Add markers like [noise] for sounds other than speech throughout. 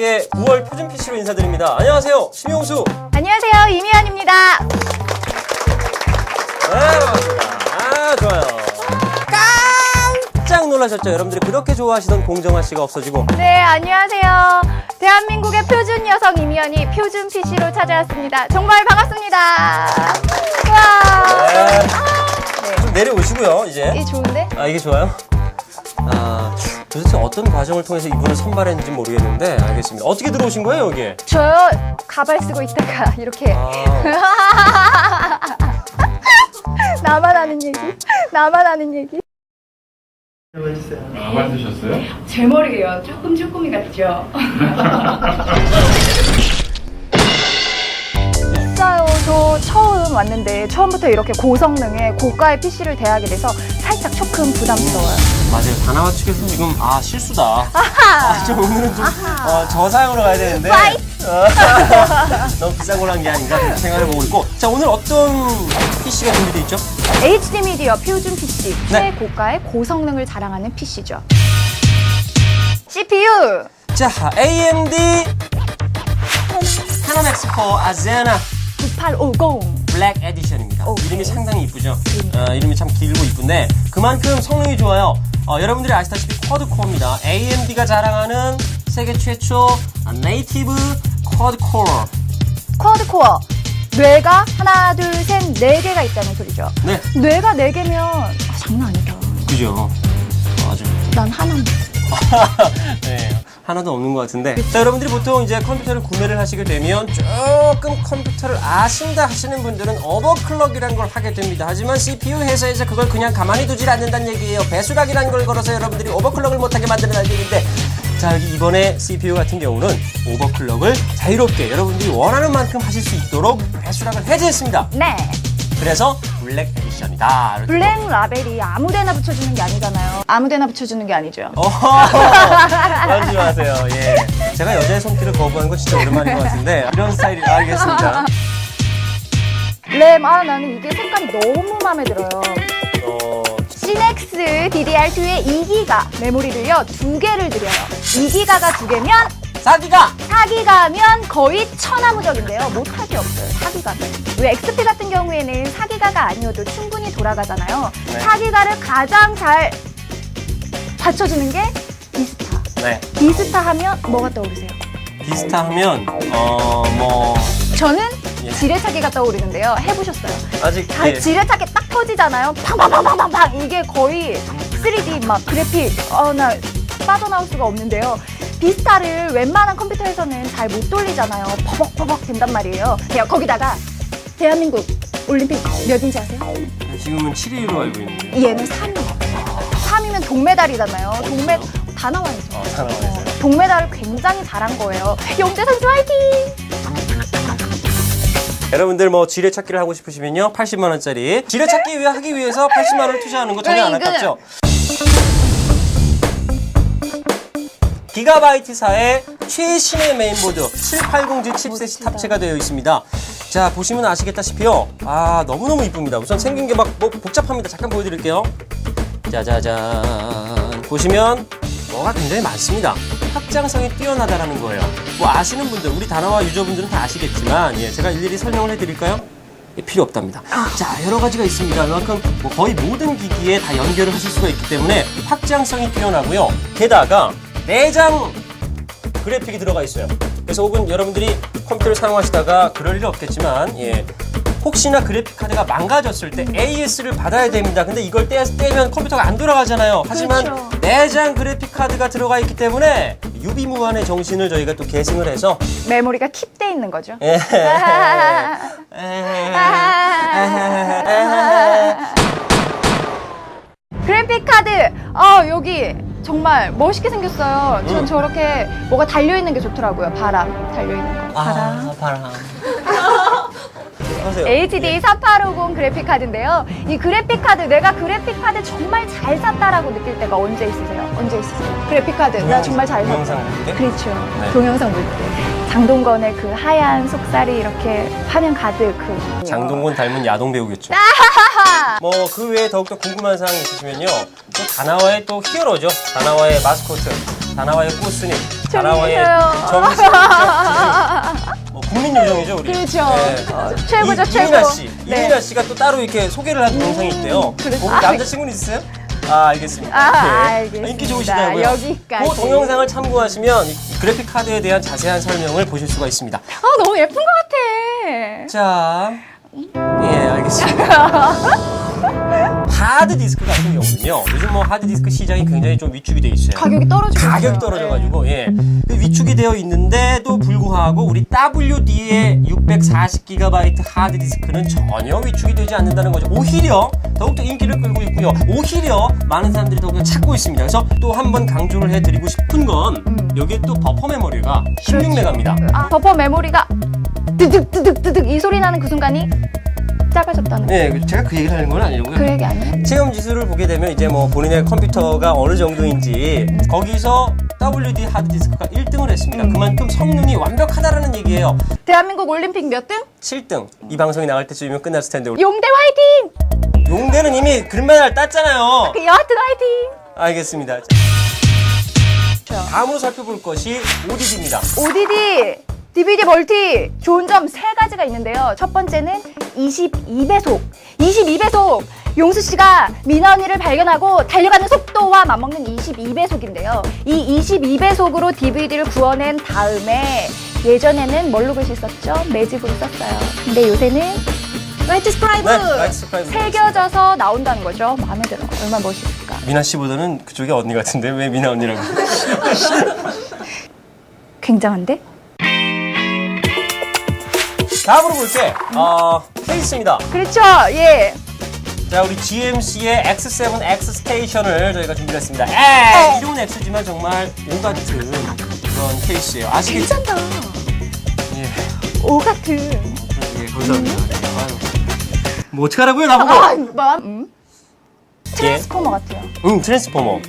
함께 9월 표준 PC로 인사드립니다. 안녕하세요. 심용수. 안녕하세요. 이미연입니다. 네, 반갑습니다. 아, 좋아요. 깜짝 놀라셨죠? 여러분들이 그렇게 좋아하시던 공정아 씨가 없어지고. 네, 안녕하세요. 대한민국의 표준 여성 이미연이 표준 PC로 찾아왔습니다. 정말 반갑습니다. 와. 네. 좀 내려오시고요, 이제. 이 좋은데? 아, 이게 좋아요? 아, 도대체 어떤 과정을 통해서 이분을 선발했는지 모르겠는데, 알겠습니다. 어떻게 들어오신 거예요, 여기에? 저요 가발 쓰고 있다가 [laughs] 이렇게 아, [laughs] 나만 아는 얘기. 나만 아는 얘기. 아, 만드셨어요? 제 머리예요. 조금 조금이 같죠? [laughs] 저 처음 왔는데 처음부터 이렇게 고성능의 고가의 PC를 대하게 돼서 살짝 조금 부담스러워요. 맞아요. 다나와 측에서 지금, 아, 실수다. 아, 좀 오늘은 좀, 어, 저사양으로 가야 되는데. 어, [laughs] 너무 비싼 걸 한 게 아닌가 그렇게 생각해보고 있고. 자, 오늘 어떤 PC가 준비되어 있죠? HD 미디어 표준 PC 네. 최고가의 고성능을 자랑하는 PC죠. CPU 자, AMD 하나맥스 코어 아제나 9850 블랙 에디션입니다. 오. 이름이 상당히 이쁘죠? 어, 이름이 참 길고 이쁜데 그만큼 성능이 좋아요. 어, 여러분들이 아시다시피 쿼드코어입니다. AMD가 자랑하는 세계 최초 네이티브 쿼드코어. 쿼드코어 뇌가 하나 둘 셋 네 개가 있다는 소리죠. 네, 뇌가 네 개면 아, 장난 아니다. 그죠? 아주 난 하나만. [laughs] 네, 하나도 없는 것 같은데. 자, 여러분들이 보통 이제 컴퓨터를 구매를 하시게 되면 조금 컴퓨터를 아신다 하시는 분들은 오버클럭이라는 걸 하게 됩니다. 하지만 CPU 회사에서 그걸 그냥 가만히 두질 않는다는 얘기예요. 배수락이라는 걸 걸어서 여러분들이 오버클럭을 못하게 만드는 얘기인데. 자, 여기 이번에 CPU 같은 경우는 오버클럭을 자유롭게 여러분들이 원하는 만큼 하실 수 있도록 배수락을 해제했습니다. 네. 그래서 블랙 에디션이다. 이렇게 블랙 라벨이 아무데나 붙여주는 게 아니잖아요. 아무데나 붙여주는 게 아니죠. 어허, [laughs] 그러지 마세요. 예. 제가 여자의 손길을 거부하는 건 진짜 오랜만인 것 같은데 이런 스타일이 알겠습니다. 램, 아 나는 이게 색깔이 너무 마음에 들어요. 어, 시넥스 DDR2에 2기가 메모리를요 두 개를 드려요. 2기가가 두 개면 사기가 4기가면 거의 천하무적인데요. 못할 게 없어요. 4기가면. 왜 XP 같은 경우에는 4기가가 아니어도 충분히 돌아가잖아요. 네. 4기가를 가장 잘 받쳐주는 게 비스타. 네 비스타 하면 뭐가 떠오르세요? 비슷하면 어 뭐 저는 예. 지뢰차기가 떠오르는데요. 해보셨어요? 아직 다 예. 지뢰차기 딱 터지잖아요. 팡팡팡팡팡팡 이게 거의 3D 막 그래픽 어나 빠져나올 수가 없는데요. 비스타를 웬만한 컴퓨터에서는 잘 못 돌리잖아요. 퍼벅퍼벅 된단 말이에요. 야, 거기다가 대한민국 올림픽 몇인지 아세요? 지금은 7위로 알고 있는데 얘는 3위. 3위면 동메달이잖아요. 동메 다 나와 있죠. 어, 다 나와 있어요. 동메달을 굉장히 잘한 거예요. 영재 선수 화이팅! 여러분들 뭐 지뢰 찾기를 하고 싶으시면요 80만 원짜리 지뢰 찾기 위- 하기 위해서 80만 원을 투자하는 거 전혀 안 이거는- 아깝죠? 기가바이트사의 최신의 메인보드 780G 칩셋이 탑재가 되어 있습니다. 자 보시면 아시겠다시피요. 아 너무너무 이쁩니다. 우선 생긴 게 막 뭐 복잡합니다. 잠깐 보여드릴게요. 짜자잔 보시면 뭐가 굉장히 많습니다. 확장성이 뛰어나다라는 거예요. 뭐 아시는 분들, 우리 다나와 유저분들은 다 아시겠지만, 예, 제가 일일이 설명을 해드릴까요? 예, 필요 없답니다. 자, 여러 가지가 있습니다. 그만큼 뭐 거의 모든 기기에 다 연결을 하실 수가 있기 때문에 확장성이 뛰어나고요. 게다가 내장 그래픽이 들어가 있어요. 그래서 혹은 여러분들이 컴퓨터를 사용하시다가 그럴 일 없겠지만, 예. 혹시나 그래픽 카드가 망가졌을 때 AS를 받아야 됩니다. 근데 이걸 떼, 떼면 컴퓨터가 안 돌아가잖아요. 하지만 그렇죠. 내장 그래픽 카드가 들어가 있기 때문에 유비무한의 정신을 저희가 또 계승을 해서 메모리가 킵돼 있는 거죠. 예. [laughs] 그래픽 카드 아 여기 정말 멋있게 생겼어요. 전 음. 저렇게 뭐가 달려 있는 게 좋더라고요. 바람 달려 있는 거. 바람. 아, 바람. 하세요. HD 4850 그래픽 카드인데요. 이 그래픽 카드 내가 그래픽 카드 정말 잘 샀다라고 느낄 때가 언제 있으세요? 언제 있으세요? 그래픽 카드 나 정말 잘 샀다. 동영상 볼 때? 그렇죠. 네. 동영상 볼 때. 장동건의 그 하얀 속살이 이렇게 화면 가득 그 장동건 닮은 야동 배우겠죠. [laughs] 뭐 그 외에 더욱더 궁금한 사항이 있으시면요. 또 다나와의 또 히어로죠. 다나와의 마스코트 다나와의 꽃순이, 다나와의 재밌어요. 정신, [laughs] 뭐 국민 요정이죠 우리. 그렇죠. 네. 어, 최고죠, 이, 최고. 이민아 씨, 네. 이민아 씨가 또 따로 이렇게 소개를 한 동영상이 있대요. 그래서- 혹시 남자친구는 있으세요? 아 알겠습니다. 아, 네. 알겠습니다. 인기 좋으시다고요. 여기까지. 그 동영상을 참고하시면 이 그래픽 카드에 대한 자세한 설명을 보실 수가 있습니다. 아, 너무 예쁜 것 같아. 자, 예, 알겠습니다. [laughs] 하드 디스크 같은 경우는요. 요즘 뭐 하드 디스크 시장이 굉장히 좀 위축이 돼 있어요. 가격이 떨어지고 가격이 있어요. 떨어져가지고 예 그 위축이 되어 있는데도 불구하고 우리 WD의 640GB 하드 디스크는 전혀 위축이 되지 않는다는 거죠. 오히려 더욱더 인기를 끌고 있고요. 오히려 많은 사람들이 더욱더 찾고 있습니다. 그래서 또 한 번 강조를 해드리고 싶은 건 여기에 또 버퍼 메모리가 16메가입니다. 아, 버퍼 메모리가 뜨득 뜨득 뜨득 이 소리 나는 그 순간이 작아졌다는 거. 네, 제가 그 얘기를 하는 건 아니고요. 그 얘기 아니에요? 체험 지수를 보게 되면 이제 뭐 본인의 컴퓨터가 어느 정도인지 거기서 WD 하드디스크가 1등을 했습니다. 그만큼 성능이 완벽하다라는 얘기예요. 대한민국 올림픽 몇 등? 7등. 이 방송이 나갈 때쯤이면 끝났을 텐데 용대 화이팅! 용대는 이미 금메달 땄잖아요. 그 여하튼 화이팅! 알겠습니다. 다음으로 살펴볼 것이 ODD입니다. ODD DVD 멀티 좋은 점 세 가지가 있는데요. 첫 번째는 22배속. 22배속. 용수 씨가 미나 언니를 발견하고 달려가는 속도와 맞먹는 22배속인데요. 이 22배속으로 DVD를 구워낸 다음에 예전에는 뭘로 글씨 썼죠? 매직으로 썼어요. 근데 요새는 라이트 스크라이브 네, 라이트 스크라이브 새겨져서 나온다는 거죠. 마음에 들어. 얼마나 멋있을까. 미나 씨보다는 그쪽이 언니 같은데 왜 미나 언니라고? [laughs] 굉장한데? 다음으로 볼 게 어, 케이스입니다. 그렇죠. 예. 자, 우리 GMC의 X7 X 스테이션을 저희가 준비했습니다. 에, 어. 이름은 X지만 정말 오 같은 그런 케이스예요. 아시겠죠? 괜찮다. 예, 오 같은. 예, 감사합니다. 예, 아유. 뭐 어떡하라고요, 나보고? 아, 뭐? 음? 예, 트랜스포머 같아요. 응, 트랜스포머.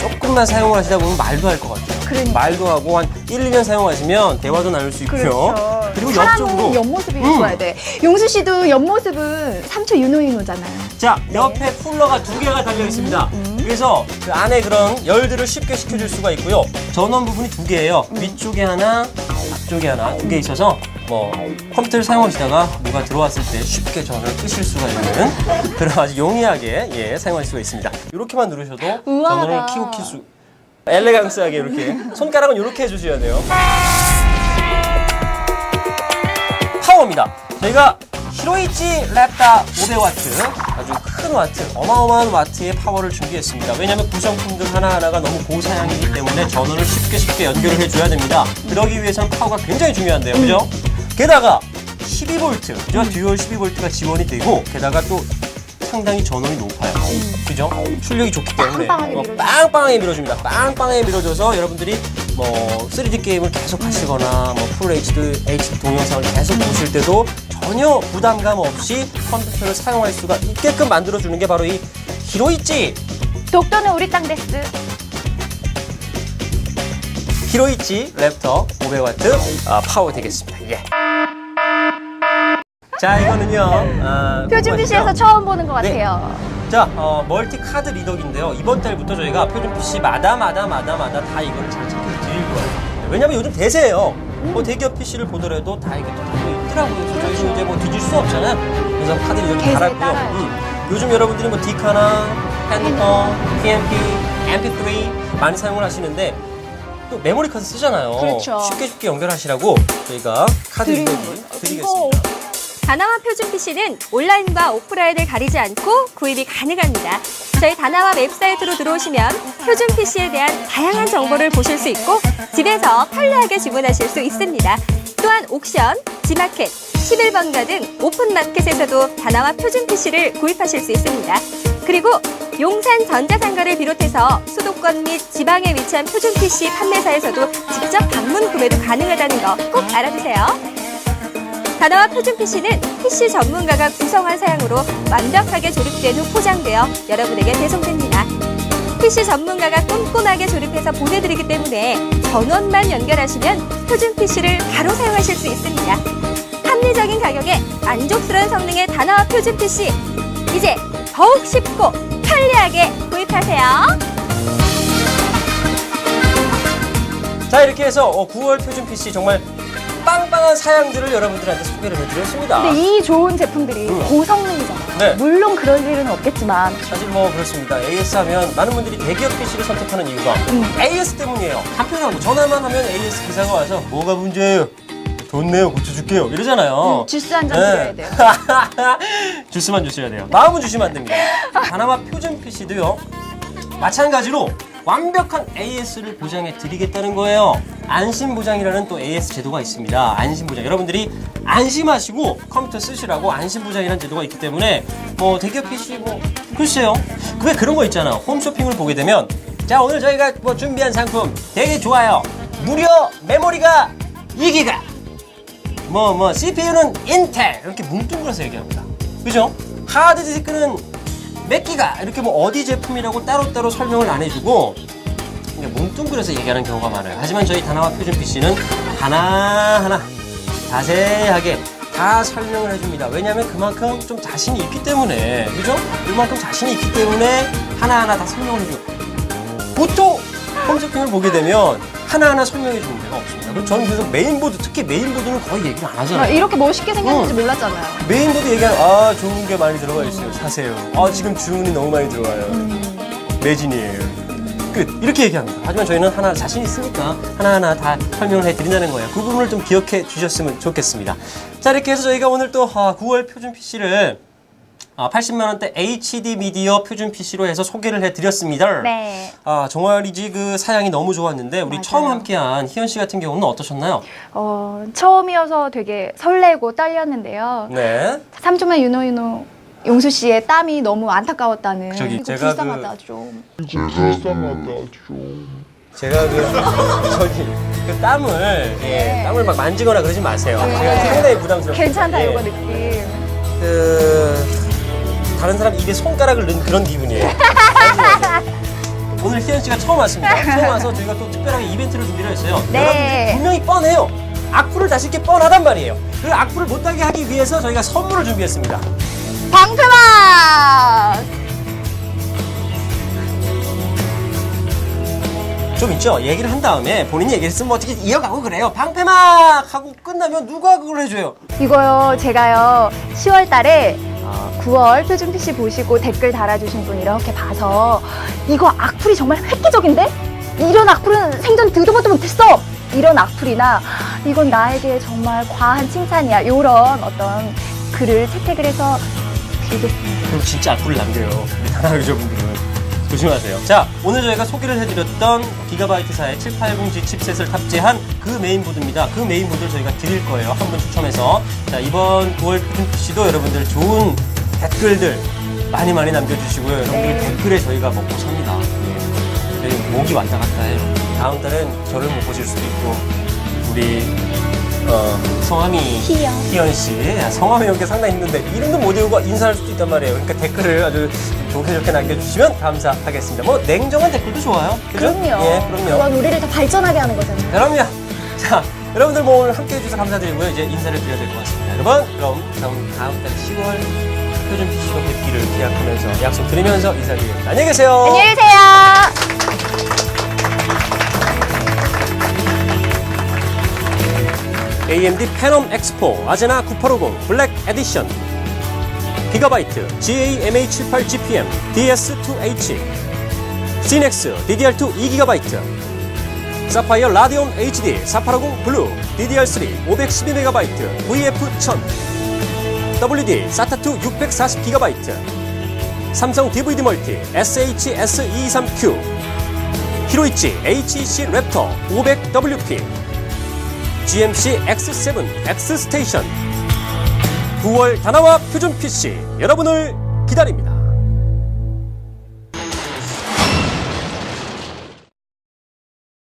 조금만 사용을 하시다 보면 말도 할 것 같아요. 그러니까. 말도 하고 한 1, 2년 사용하시면 대화도 나눌 수 있고요. 그렇죠. 그리고 사람은 옆쪽으로 옆모습이 음. 좋아야 돼. 용수 씨도 옆모습은 삼초 윤호윤호잖아요. 자, 네. 옆에 쿨러가 두 개가 달려 있습니다. 음, 그래서 그 안에 그런 열들을 쉽게 식혀줄 수가 있고요. 전원 부분이 두 개예요. 음. 위쪽에 하나, 앞쪽에 하나 두 개 있어서 뭐 컴퓨터를 사용하시다가 누가 들어왔을 때 쉽게 전원을 끄실 수가 있는 [laughs] 그런 아주 용이하게 예, 사용할 수가 있습니다. 이렇게만 누르셔도 우아하다. 전원을 키고 킬 수. 엘레강스하게 이렇게 손가락은 이렇게 해주셔야 돼요. 파워입니다. 저희가 히로이치 랩다 500와트 아주 큰 와트, 어마어마한 와트의 파워를 준비했습니다. 왜냐하면 구성품들 하나하나가 너무 고사양이기 때문에 전원을 쉽게 쉽게 연결을 해줘야 됩니다. 그러기 위해서는 파워가 굉장히 중요한데요. 그죠? 게다가 12V, 그죠? 듀얼 12V가 지원이 되고 게다가 또 상당히 전원이 높아요. 그죠? 출력이 좋기 때문에 빵빵하게 뭐 밀어줍니다. 빵빵하게 밀어줍니다. 빵빵하게 밀어줘서 여러분들이 뭐 3D 게임을 계속 하시거나 뭐 풀 HD, HD 동영상을 계속 보실 때도 전혀 부담감 없이 컴퓨터를 사용할 수가 있게끔 만들어주는 게 바로 이 히로이치 독도는 우리 땅 데스. 히로이치 랩터 500와트 아, 파워 되겠습니다. 예. 자 이거는요. 아, 표준 궁금하시죠? PC에서 처음 보는 것 네. 같아요. 자, 어, 멀티 카드 리더기인데요. 이번 달부터 저희가 표준 PC마다 마다 마다 마다 다 이거를 드릴 거예요. 왜냐면 요즘 대세예요. 뭐 대기업 PC를 보더라도 다 이게 또 달려 있더라고요. 그래서 저희는 이제 뭐 뒤질 수 없잖아요. 그래서 카드 리더기 대세에 달았고요. 따라요. 음, 요즘 여러분들이 뭐 디카나, 핸드폰, PMP, MP3 많이 사용을 하시는데 또 메모리 카드 쓰잖아요. 그렇죠. 쉽게 쉽게 연결하시라고 저희가 카드 드리는 리더기 거예요. 드리겠습니다. 다나와 표준 PC는 온라인과 오프라인을 가리지 않고 구입이 가능합니다. 저희 다나와 웹사이트로 들어오시면 표준 PC에 대한 다양한 정보를 보실 수 있고 집에서 편리하게 주문하실 수 있습니다. 또한 옥션, 지마켓, 11번가 등 오픈마켓에서도 다나와 표준 PC를 구입하실 수 있습니다. 그리고 용산 전자상가를 비롯해서 수도권 및 지방에 위치한 표준 PC 판매사에서도 직접 방문 구매도 가능하다는 거 꼭 알아두세요. 다나와 표준 PC는 PC 전문가가 구성한 사양으로 완벽하게 조립된 후 포장되어 여러분에게 배송됩니다. PC 전문가가 꼼꼼하게 조립해서 보내드리기 때문에 전원만 연결하시면 표준 PC를 바로 사용하실 수 있습니다. 합리적인 가격에 만족스러운 성능의 다나와 표준 PC 이제 더욱 쉽고 편리하게 구입하세요. 자 이렇게 해서 어, 9월 표준 PC 정말 빵빵한 사양들을 여러분들한테 소개를 해드렸습니다. 근데 이 좋은 제품들이 음. 고성능이잖아요. 네. 물론 그럴 일은 없겠지만 사실 뭐 그렇습니다. AS 하면 많은 분들이 대기업 PC를 선택하는 이유가 AS 때문이에요. 간편하고 전화만 하면 AS 기사가 와서 뭐가 문제예요? 좋네요. 고쳐줄게요. 이러잖아요. 음, 주스 한잔 네. 드려야 돼요. [laughs] 주스만 주셔야 돼요. 마음은 주시면 안 됩니다. [laughs] 다나와 표준 PC도요. 마찬가지로 완벽한 AS를 보장해 드리겠다는 거예요. 안심 보장이라는 또 AS 제도가 있습니다. 안심 보장. 여러분들이 안심하시고 컴퓨터 쓰시라고 안심 보장이라는 제도가 있기 때문에 뭐 대기업 PC 뭐 글쎄요. 왜 그런 거 있잖아. 홈쇼핑을 보게 되면 자 오늘 저희가 뭐 준비한 상품 되게 좋아요. 무려 메모리가 2기가 뭐, 뭐, CPU는 인텔. 이렇게 뭉뚱그려서 얘기합니다. 그죠? 하드디스크는 몇 기가. 이렇게 뭐 어디 제품이라고 따로따로 설명을 안 해주고, 그냥 뭉뚱그려서 얘기하는 경우가 많아요. 하지만 저희 다나와 표준 PC는 하나하나 자세하게 다 설명을 해줍니다. 왜냐하면 그만큼 좀 자신이 있기 때문에. 그죠? 그만큼 자신이 있기 때문에 하나하나 다 설명을 해줘요. 보통 홈쇼핑을 보게 되면 하나하나 설명해 주는 데가 없습니다. 그리고 저는 그래서 메인보드, 특히 메인보드는 거의 얘기를 안 아, 하잖아요. 이렇게 멋있게 생겼는지 어. 몰랐잖아요. 메인보드 얘기하면 아 좋은 게 많이 들어가 있어요. 사세요. 아 지금 주문이 너무 많이 들어와요. 매진이에요. 끝 이렇게 얘기합니다. 하지만 저희는 하나 자신 있으니까 하나하나 다 설명을 해드린다는 거예요. 그 부분을 좀 기억해 주셨으면 좋겠습니다. 자 이렇게 해서 저희가 오늘 또 아, 9월 표준 PC를 80만 원대 HD 미디어 표준 PC로 해서 소개를 해드렸습니다. 네. 아 정말이지 그 사양이 너무 좋았는데 우리 맞아요. 처음 함께한 희연 씨 같은 경우는 어떠셨나요? 어, 처음이어서 되게 설레고 떨렸는데요. 네. 3주만 유노 유노 용수 씨의 땀이 너무 안타까웠다는. 저기 이거 제가 불쌍하다 좀. 제가 그 [laughs] 저기 그 땀을 예, 땀을 막 만지거나 그러지 마세요. 네. 제가 상당히 부담스럽고 괜찮다 예, 이거 느낌. 그 다른 사람 입에 손가락을 넣은 그런 기분이에요. 오늘 희연 씨가 처음 왔습니다. 처음 와서 저희가 또 특별하게 이벤트를 준비를 했어요. 네. 여러분들이 분명히 뻔해요. 악플을 다실 게 뻔하단 말이에요. 그 악플을 못하게 하기 위해서 저희가 선물을 준비했습니다. 방패막! 좀 있죠? 얘기를 한 다음에 본인이 얘기를 했으면 어떻게 이어가고 그래요. 방패막 하고 끝나면 누가 그걸 해줘요? 이거요, 제가요, 10월 달에 9월 표준 PC 보시고 댓글 달아주신 분 이렇게 봐서 이거 악플이 정말 획기적인데? 이런 악플은 생전 들어보도 못했어! 이런 악플이나 이건 나에게 정말 과한 칭찬이야. 이런 어떤 글을 채택을 해서 드리겠습니다. 그럼 진짜 악플을 남겨요. [laughs] 다나 유저분들은. 조심하세요. 자, 오늘 저희가 소개를 해드렸던 기가바이트사의 780G 칩셋을 탑재한 그 메인보드입니다. 그 메인보드를 저희가 드릴 거예요. 한 분 추첨해서. 자, 이번 9월 표준 PC도 여러분들 좋은 댓글들 많이 많이 남겨주시고요. 여러분들 네. 댓글에 저희가 먹고 삽니다. 예. 저희 목이 왔다 갔다 해요. 다음 달엔 저를 못 보실 수도 있고, 우리, 어, 성함이 희연. 씨. 야, 성함이 연게 상당히 힘든데 이름도 못 외우고 인사할 수도 있단 말이에요. 그러니까 댓글을 아주 좋게 좋게 남겨주시면 감사하겠습니다. 뭐 냉정한 댓글도 좋아요. 그죠? 그럼요. 예, 그럼요. 그건 우리를 더 발전하게 하는 거잖아요. 그럼요. [laughs] 자, 여러분들 뭐 오늘 함께 해주셔서 감사드리고요. 이제 인사를 드려야 될 것 같습니다. 여러분, 그럼 다음, 다음 달 10월 표준 PC로 뵙기를 기약하면서 약속 드리면서 인사드리겠습니다. 안녕히 계세요. 안녕히 계세요. AMD 페넘 엑스포 아제나 9850 블랙 에디션 기가바이트 GAMA78GPM DS2H 시넥스 DDR2 2GB 사파이어 라디온 HD 4850 블루 DDR3 512MB VF1000 WD SATA2 640GB 삼성 DVD 멀티 SHS223Q 히로이치 HEC 랩터 500WP GMC X7 X 스테이션 9월 다나와 표준 PC 여러분을 기다립니다.